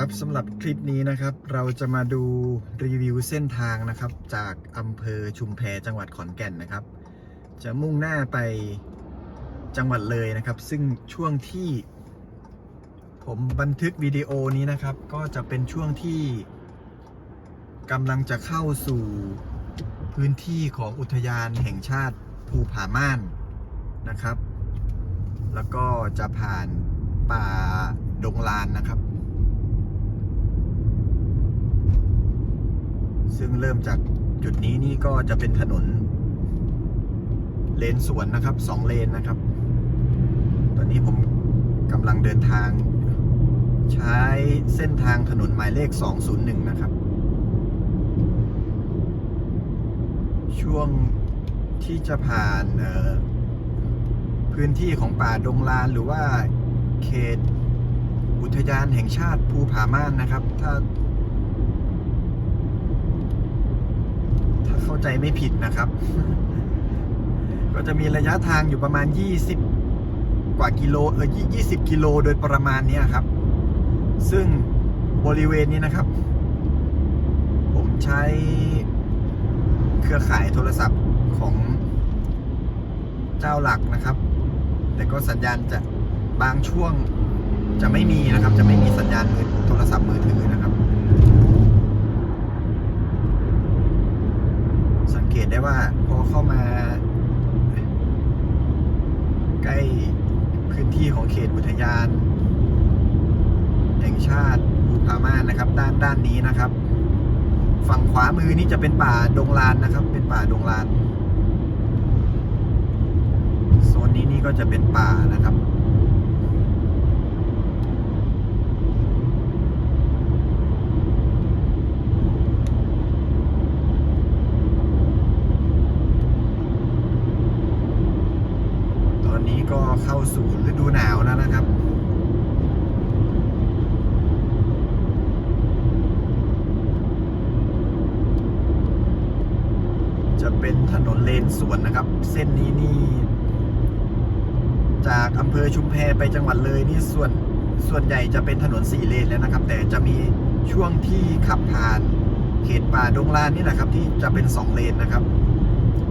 ครับสำหรับคลิปนี้นะครับ เราจะมาดูรีวิวเส้นทางนะครับ จากอำเภอชุมแพจังหวัดขอนแก่นนะครับ จะมุ่งหน้าไปจังหวัดเลยนะครับ ซึ่งช่วงที่ ผมบันทึกวิดีโอนี้นะครับ ก็จะเป็นช่วงที่กำลังจะเข้าสู่พื้นที่ของอุทยานแห่งชาติภูผาม่านนะครับ แล้วก็จะผ่านป่าดงลานนะครับ ซึ่งเริ่มจากจุดนี้นี่ก็จะเป็นถนน เลนสวนนะครับสองเลนนะครับ ตอนนี้ผมกำลังเดินทาง ใช้เส้นทางถนนหมายเลข 201 นะครับ ช่วงที่จะผ่านออพื้นที่ของป่าดงลานหรือว่าเขตอุทยานแห่งชาติภูผาม่านนะครับ ถ้า ถ้าใจไม่ผิดนะครับ ก็จะมีระยะทางอยู่ประมาณ 20 กว่ากิโลเออ20 กิโลโดยประมาณเนี้ยครับ ซึ่งบริเวณนี้นะครับ ผมใช้เครือข่ายโทรศัพท์ของเจ้าหลักนะครับ แต่ก็สัญญาณจะบางช่วงจะไม่มีนะครับ จะไม่มีสัญญาณมือโทรศัพท์มือถือนะครับ สัง เกตได้ว่าพอเข้ามา ใกล้พื้นที่ของเขตอุทยาน แห่งชาติภูผาม่านนะครับ ด้านด้านนี้นะครับ ฝั่งขวามือนี่จะเป็นป่าดงลานนะครับ เป็นป่าดงลานโซนนี้นี่ก็จะเป็นป่านะครับ ตอนนี้ก็ เข้าสู่ฤดูหนาวแล้วนะครับจะเป็นถนนเลนสวนนะครับ เส้นนี้นี่ จากอำเภอชุมแพไปจังหวัดเลยนี่ส่วนส่วนใหญ่จะเป็นถนนสี่เลนแล้วนะครับ แต่จะมีช่วงที่ขับผ่านเขตป่าดงลานนี่แหละครับ ที่จะเป็นสองเลนนะครับ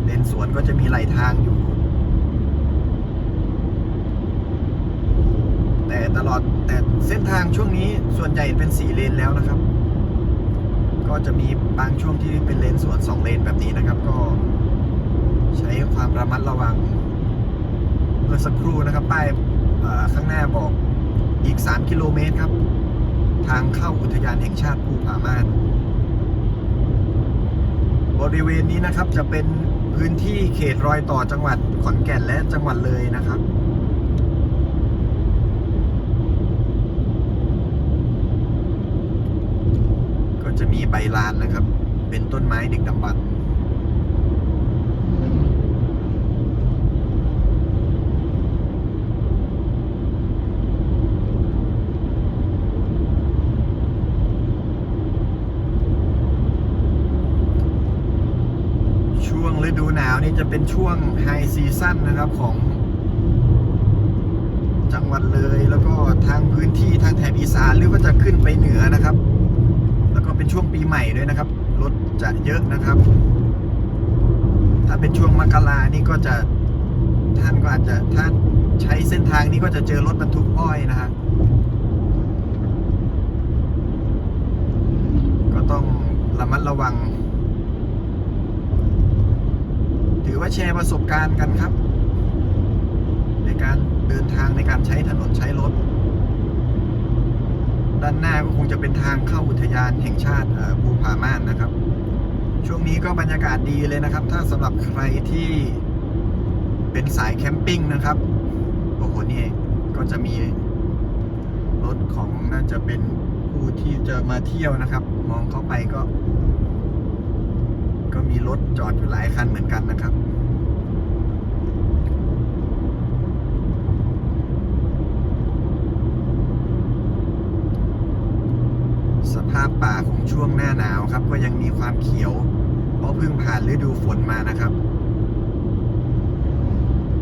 เลนสวนก็จะมีไหลทางอยู่ แต่ตลอดแต่เส้นทางช่วงนี้ส่วนใหญ่เป็นสี่เลนแล้วนะครับ ก็จะมีบางช่วงที่เป็นเลนสวนสองเลนแบบนี้นะครับ ก็ใช้ความระมัดระวังเมื่อสักครู่นะครับป้ายข้างหน้าบอกอีก 3 กิโลเมตรครับ ทางเข้าอุทยานแห่งชาติภูผาม่านบริเวณนี้นะครับจะเป็นพื้นที่เขตรอยต่อจังหวัดขอนแก่นและจังหวัดเลยนะครับ จะมีใบลานนะครับ เป็นต้นไม้ดึกดำบรรช่วงฤดูหนาวนี่จะเป็นช่วงไฮซีซั่นนะครับของจังหวัดเลยแล้วก็ทางพื้นที่ทางแถบอีสานหรือว่าจะขึ้นไปเหนือนะครับ ก็เป็นช่วงปีใหม่ด้วยนะครับ รถจะเยอะนะครับ ถ้าเป็นช่วงมกรานี่ก็จะท่านก็อาจจะถ้าใช้เส้นทางนี้ก็จะเจอรถบรรทุกอ้อยนะฮะก็ต้องระมัดระวัง ถือว่าแชร์ประสบการณ์กันครับ ในการเดินทางในการใช้ถนนใช้รถ ด้านหน้าก็คงจะเป็นทางเข้าอุทยานแห่งชาติภูผาม่านนะครับ ช่วงนี้ก็บรรยากาศดีเลยนะครับ ถ้าสำหรับใครที่เป็นสายแคมปิ้งนะครับโอ้โหนี่ก็จะมีรถของน่าจะเป็นผู้ที่จะมาเที่ยวนะครับ มองเข้าไปก็ ก็มีรถจอดอยู่หลายคันเหมือนกันนะครับ ส ภาพป่าของช่วงหน้าหนาวครับ ก็ยังมีความเขียว เพราะเพิ่งผ่านฤดูฝนมานะครับ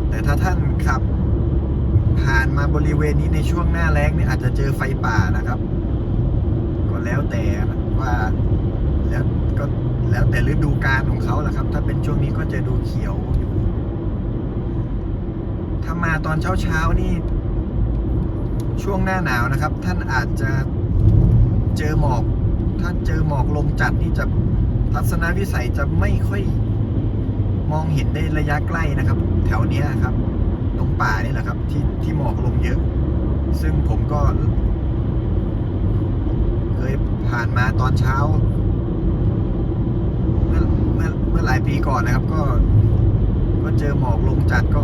แต่ถ้าท่านขับ ผ่านมาบริเวณนี้ในช่วงหน้าแล้งเนี่ยอาจจะเจอไฟป่านะครับ ก็แล้วแต่ว่าแล้วก็แล้วแต่ฤดูกาลของเขาแหละครับ ถ้าเป็นช่วงนี้ก็จะดูเขียวอยู่ ถ้ามาตอนเช้าเช้านี่ช่วงหน้าหนาวนะครับ ท่านอาจจะ เจอหมอก ถ้าเจอหมอกลงจัดนี่จะทัศนวิสัยจะไม่ค่อยมองเห็นได้ระยะใกล้นะครับ แถวเนี้ยครับ ตรงป่านี่แหละครับ ที่ที่หมอกลงเยอะ ซึ่งผมก็ เคยผ่านมาตอนเช้า เมื่อเมื่อเมื่อหลายปีก่อนนะครับ ก็ ก็เจอหมอกลงจัดก็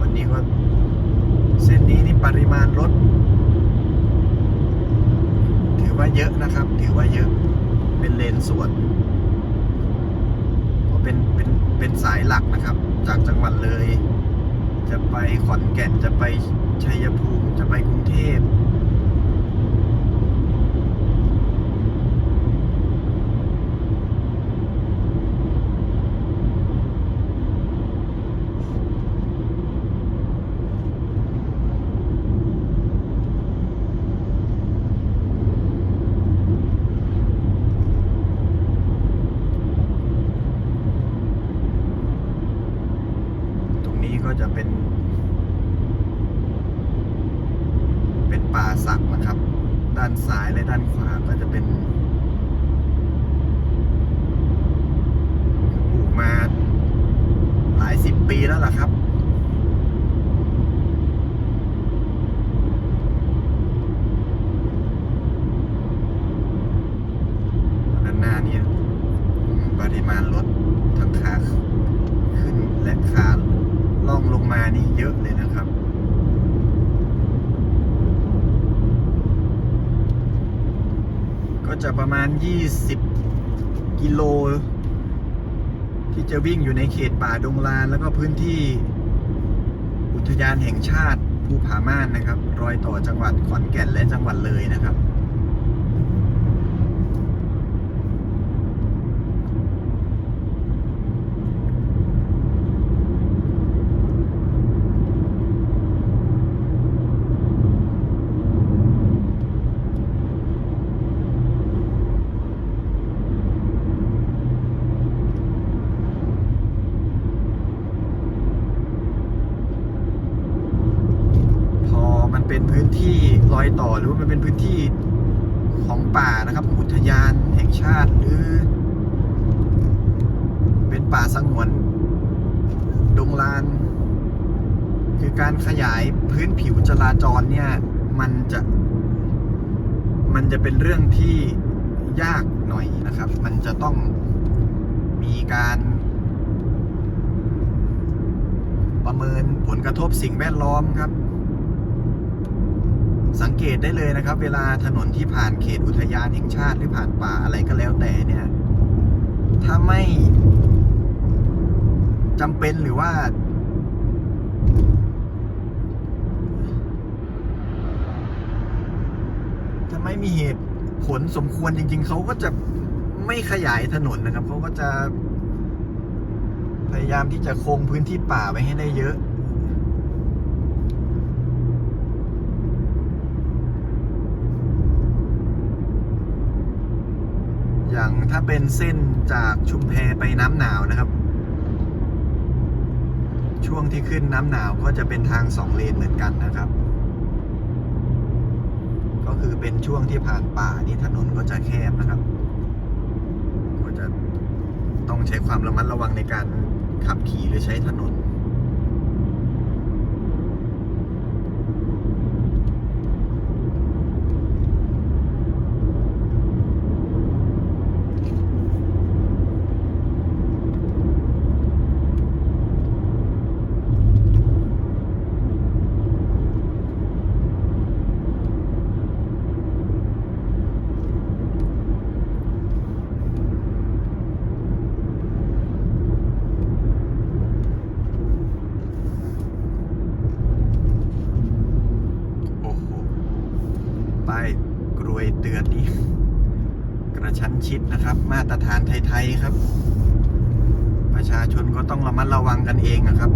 วันนี้ก็ เส้นนี้นี่ปริมาณรถ ถือว่าเยอะนะครับ ถือว่าเยอะ เป็นเลนสวนเพราะเป็นเป็นเป็นสายหลักนะครับ จากจังหวัดเลย จะไปขอนแก่นจะไปชัยภูมิจะไปกรุงเทพ ตรงนี้ก็จะเป็น เป็นป่าสักนะครับ ด้านซ้ายและด้านขวาก็จะเป็นปลูกมาหลายสิบปีแล้วล่ะครับ ด้านหน้านี้ปริมาณรถทั้งขาขึ้นและขาล่องลงมานี่เยอะเลยนะครับ ก็จะประ มาณ 20 กิโล ที่จะวิ่งอยู่ในเขตป่าดงลาน แล้วก็พื้นที่อุทยานแห่งชาติภูผาม่านนะครับ รอยต่อจังหวัดขอนแก่นและจังหวัดเลยนะครับ พอมันเป็นพื้นที่รอยต่อหรือว่ามันเป็นพื้นที่ของป่านะครับของอุทยานแห่งชา ติหรือ เป็นป่าสงวน ดงลาน คือการขยายพื้นผิวจราจรเนี่ย มันจะ มันจะเป็นเรื่องที่ยากหน่อยนะครับ มันจะต้องมีการประเมินผลกระทบสิ่งแวดล้อมครับ สังเกตได้เลยนะครับ เวลาถนนที่ผ่านเขตอุทยานแห่งชาติหรือผ่านป่าอะไรก็แล้วแต่เนี่ย ถ้าไม่จำเป็นหรือว่า ถ้าไม่มีเหตุผลสมควรจริง ๆ เขาก็จะไม่ขยายถนนนะครับ เขาก็จะ พยายามที่จะคงพื้นที่ป่าไว้ให้ได้เยอะ อย่าง ถ้าเป็นเส้นจากชุมแพไปน้ำหนาวนะครับ ช่วงที่ขึ้นน้ำหนาวก็จะเป็นทางสองเลนเหมือนกันนะครับ ก็คือเป็นช่วงที่ผ่านป่านี่ถนนก็จะแคบนะครับ ก็จะต้องใช้ความระมัดระวังในการขับขี่หรือใช้ถนน ตรฐานไทยๆครับ ประชาชนก็ต้องระมัดระวังกันเองนะครับ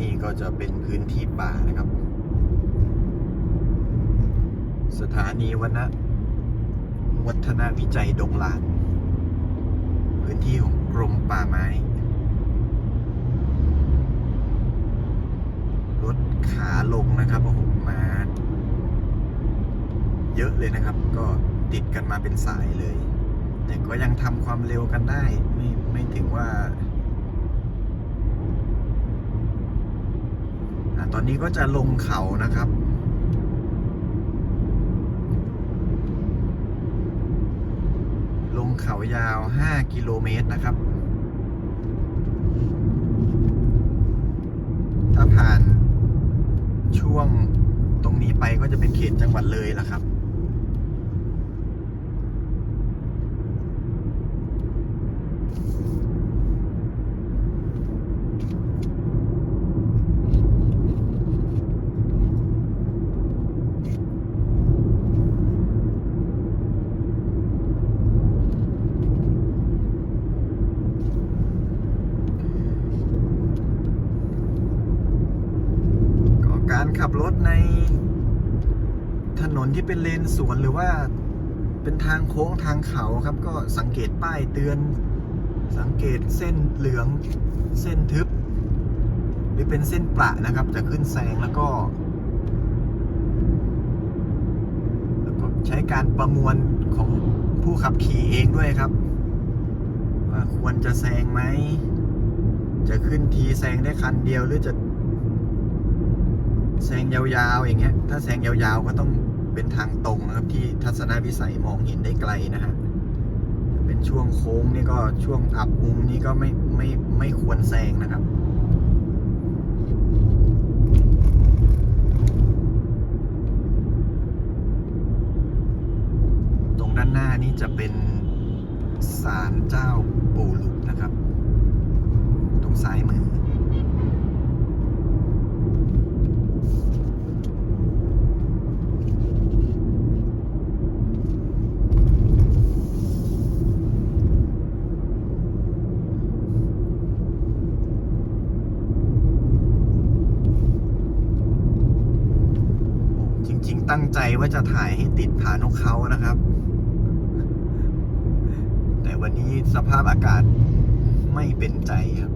นี่ก็จะเป็นพื้นที่ป่านะครับ สถานีวันะวัฒนวิจัยดงลาน พื้นที่ของกรมป่าไม้ รถขาลงนะครับโอ้โหมา เยอะเลยนะครับ ก็ติดกันมาเป็นสายเลย แต่ก็ยังทำความเร็วกันได้ ไม่ไม่ถึงว่าตอนนี้ก็จะลงเขานะครับลงเขายาว 5 กิโลเมตรนะครับ ถ้าผ่าน ช่วงตรงนี้ไปก็จะเป็นเขตจังหวัดเลยละครับ ก็การ ขับรถในถนนที่เป็นเลนสวนหรือว่าเป็นทางโค้งทางเขาครับ ก็สังเกตป้ายเตือน สังเกตเส้นเหลืองเส้นทึบ หรือเป็นเส้นประนะครับ จะขึ้นแซงแล้วก็ แล้วก็ใช้การประมวลของผู้ขับขี่เองด้วยครับ ว่าควรจะแซงไหมจะขึ้นทีแซงได้คันเดียวหรือจะ แซงยาวๆอย่างเงี้ย ถ้าแซงยาวๆก็ต้องเป็นทางตรงนะครับ ที่ทัศนวิสัยมองเห็นได้ไกลนะฮะเป็นช่วงโค้งนี่ก็ช่วงอับมุมนี่ก็ไม่ไม่ไม่ควรแซงนะครับตรงด้านหน้านี่จะเป็นศาลเจ้าปู่หลุกนะครับ ตรงซ้ายมือ จริง ๆ ตั้งใจว่าจะถ่ายให้ติดผานกเขานะครับ แต่วันนี้สภาพอากาศไม่เป็นใจครับ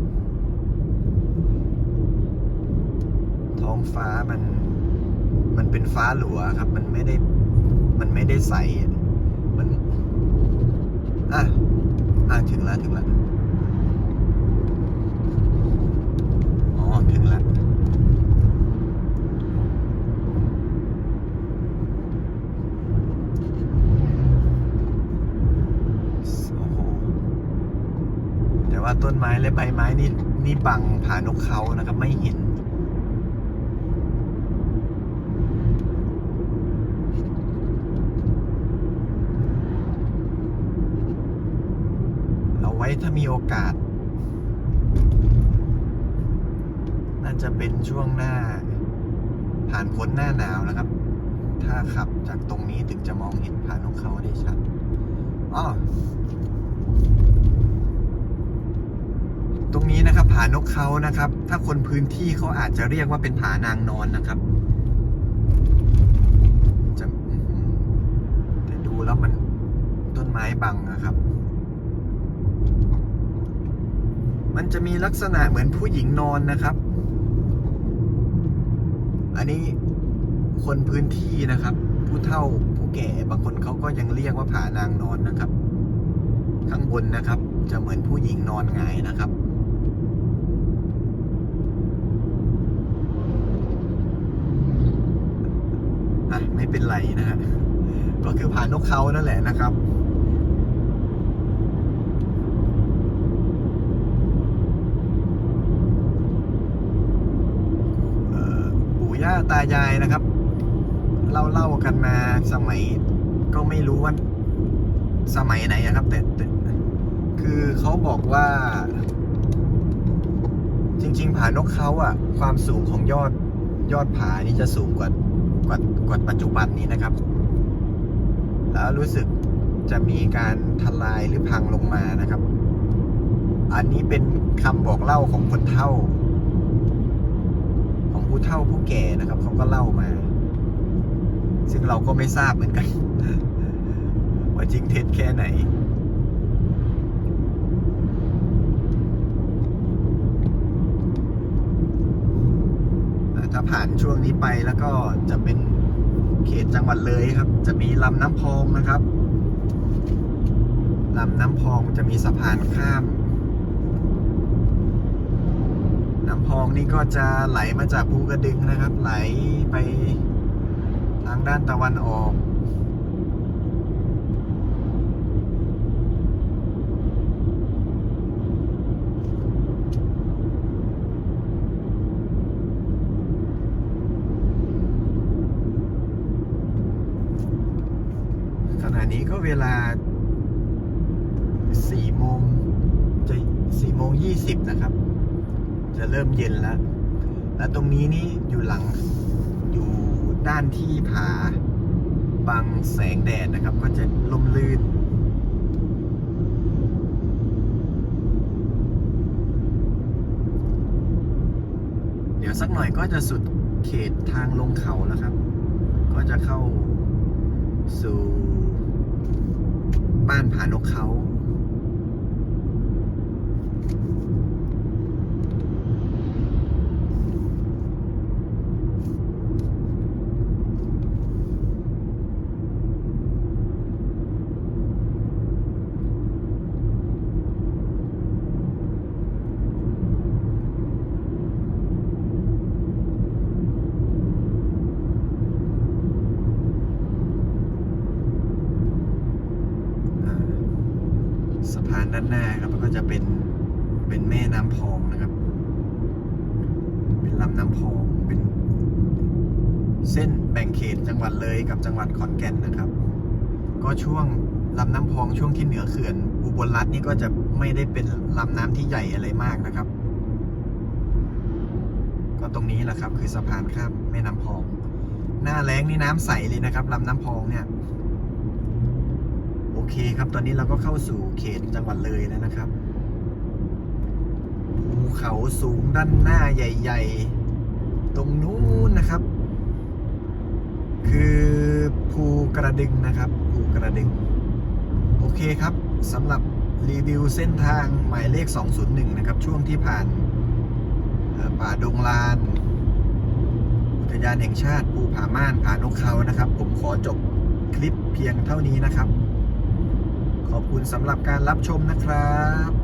ท้องฟ้ามัน มันเป็นฟ้าหลัวครับ มันไม่ได้ มันไม่ได้ใส มัน อะ อะ ถึงแล้วถึงแล้ว อ๋อ ถึงแล้ว โอ้โห แต่ว่าต้ นไม้และใบไม้นี่นี่บังผานกเขานะครับ ไม่เห็น เอาไว้ถ้ามีโอกาส น่าจะเป็นช่วงหน้า ผ่านพ้นหน้าหนาวนะครับ ถ้าขับจากตรงนี้ถึงจะมองเห็นผานกเขาได้ชัดอ๋อ ตรงนี้นะครับผานกเขานะครับ ถ้าคนพื้นที่เขาอาจจะเรียกว่าเป็นผานางนอนนะครับจะแต่ดูแล้วมันต้นไม้บังนะครับ มันจะมีลักษณะเหมือนผู้หญิงนอนนะครับ อันนี้คนพื้นที่นะครับ ผู้เฒ่าผู้แก่บางคนเขาก็ยังเรียกว่าผานางนอนนะครับ ข้างบนนะครับจะเหมือนผู้หญิงนอนหงายนะครับ อะไม่ เป็นไรนะฮะก็คือผ่านนกเขานั่นแหละนะครับปู่ย่าตายายนะครับ เล่าเล่ากันมาสมัยก็ไม่รู้ว่าสมัยไหนอะครับแต่แต่คือเขาบอกว่า จริง ๆ ผานกเขาอะความสูงของยอดยอดผานี่จะสูงกว่า กว่ากว่าปัจจุบันนี้นะครับ แล้วรู้สึกจะมีการทลายหรือพังลงมานะครับ อันนี้เป็นคำบอกเล่าของคนเฒ่า ของผู้เฒ่าผู้แก่นะครับเขาก็เล่ามา ซึ่งเราก็ไม่ทราบเหมือนกัน ว่าจริงเท็จแค่ไหน ถ้าผ่านช่วงนี้ ไปแล้วก็จะเป็นเขตจังหวัดเลยครับ จะมีลำน้ำพองนะครับลำน้ำพองจะมีสะพานข้าม น้ำพองนี่ก็จะไหลมาจากภูกระดึงนะครับ ไหลไปทางด้านตะวันออก นี้ก็เวลาสี่โมงจะสี่โมงยี่สิบนะครับ จะเริ่มเย็นแล้ว และตรงนี้นี่อยู่หลังอยู่ด้านที่ผาบังแสงแดดนะครับ ก็จะลมลื่น เดี๋ยวสักหน่อยก็จะสุดเขตทางลงเขาแล้วครับ ก็จะเข้าสู่ บ้านผานกเขา อ่าสะพาน ด้านหน้าครับก็จะเป็นเป็นแม่น้ำพองนะครับ เป็นลำน้ำพองเป็น เส้นแบ่งเขตจังหวัดเลยกับจังหวัดขอนแก่นนะครับ ก็ช่วงลำน้ำพองช่วงที่เหนือเขื่อนอุบลรัฐนี่ก็จะไม่ได้เป็นลำน้ำที่ใหญ่อะไรมากนะครับ ก็ตรงนี้แหละครับ คือสะพานข้ามแม่น้ำพอง หน้าแล้งนี่น้ำใสเลยนะครับลำน้ำพองเนี่ย เคครับ ตอนนี้เราก็เข้าสู่เขตจังหวัดเลยแล้วนะครับภูเขาสูงด้านหน้าใหญ่ ๆ ตรงนู้นนะครับ คือภูกระดึงนะครับภูกระดึง โอเคครับสำหรับรีวิวเส้นทางหมายเลข 201 นะครับ ช่วงที่ผ่านป่าดงลาน อุทยานแห่งชาติภูผาม่านผานกเขานะครับ ผมขอจบคลิปเพียงเท่านี้นะครับ ขอบคุณสำหรับการรับชมนะครับ